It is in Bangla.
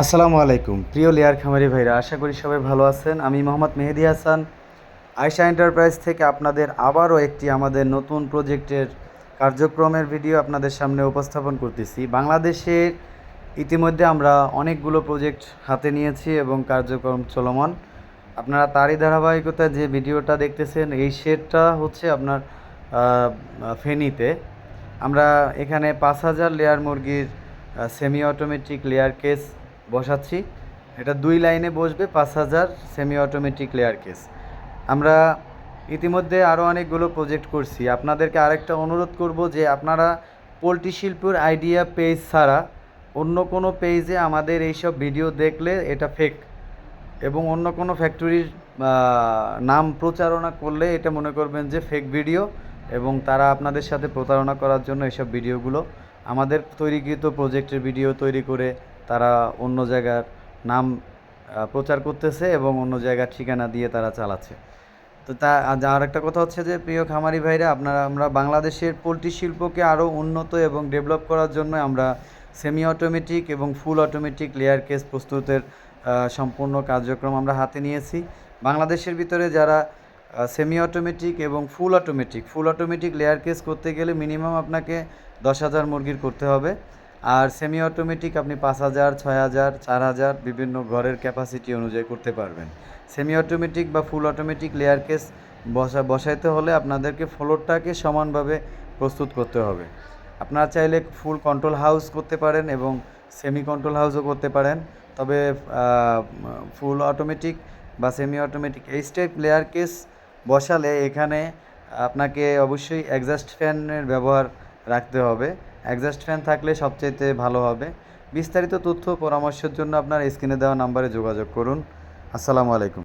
আসসালামু আলাইকুম। প্রিয় লেয়ার খামারি ভাইরা, আশা করি সবাই ভালো আছেন। আমি মোহাম্মদ মেহেদি হাসান। আয়শা এন্টারপ্রাইজ থেকে আপনাদের আবারও একটি আমাদের নতুন প্রজেক্টের কার্যক্রমের ভিডিও আপনাদের সামনে উপস্থাপন করতেছি। বাংলাদেশের ইতিমধ্যে আমরা অনেকগুলো প্রজেক্ট হাতে নিয়েছি এবং কার্যক্রম চলমান। আপনারা তারই ধারাবাহিকতায় যে ভিডিওটা দেখতেছেন, এই শেডটা হচ্ছে আপনার ফেনীতে। আমরা এখানে পাঁচ হাজার লেয়ার মুরগির সেমি অটোমেটিক লেয়ার কেস বসাচ্ছি। এটা দুই লাইনে বসবে, পাঁচ হাজার সেমি অটোমেটিক লেয়ার কেস আমরা ইতিমধ্যে আরও অনেকগুলো প্রজেক্ট করছি। আপনাদেরকে আরেকটা অনুরোধ করব যে আপনারা পোলট্রি শিল্পের আইডিয়া পেজ ছাড়া অন্য কোনো পেজে আমাদের এইসব ভিডিও দেখলে এটা ফেক এবং অন্য কোনো ফ্যাক্টরির নাম প্রচারণা করলে এটা মনে করবেন যে ফেক ভিডিও এবং তারা আপনাদের সাথে প্রতারণা করার জন্য এসব ভিডিওগুলো আমাদের তৈরিকৃত প্রজেক্টের ভিডিও তৈরি করে তারা অন্য জায়গার নাম প্রচার করতেছে এবং অন্য জায়গার ঠিকানা দিয়ে তারা চালাচ্ছে। তো তা আর একটা কথা হচ্ছে যে, প্রিয় খামারি ভাইরা, আপনারা, আমরা বাংলাদেশের পোলট্রি শিল্পকে আরও উন্নত এবং ডেভেলপ করার জন্য আমরা সেমি অটোমেটিক এবং ফুল অটোমেটিক লেয়ার কেস প্রস্তুতের সম্পূর্ণ কার্যক্রম আমরা হাতে নিয়েছি। বাংলাদেশের ভিতরে যারা সেমি অটোমেটিক এবং full automatic full automatic layer case করতে গেলে মিনিমাম আপনাকে দশ হাজার মুরগির করতে হবে। আর সেমি অটোমেটিক আপনি পাঁচ হাজার, ছয় হাজার, চার হাজার বিভিন্ন ঘরের ক্যাপাসিটি অনুযায়ী করতে পারবেন। সেমি অটোমেটিক বা ফুল অটোমেটিক লেয়ার কেস বসা, বসাইতে হলে আপনাদেরকে ফ্লোরটাকে সমানভাবে প্রস্তুত করতে হবে। আপনারা চাইলে ফুল কন্ট্রোল হাউস করতে পারেন এবং সেমি কন্ট্রোল হাউসও করতে পারেন। তবে ফুল অটোমেটিক বা সেমি অটোমেটিক এই স্টেপ লেয়ার কেস বসালে এখানে আপনাকে অবশ্যই এক্সস্ট ফ্যানের ব্যবহার রাখতে হবে। এক্সস্ট ফ্যান থাকলে সবচাইতে ভালো হবে। বিস্তারিত তথ্য পরামর্শের জন্য আপনার স্ক্রিনে দেওয়া নাম্বারে যোগাযোগ করুন। আসসালামু আলাইকুম।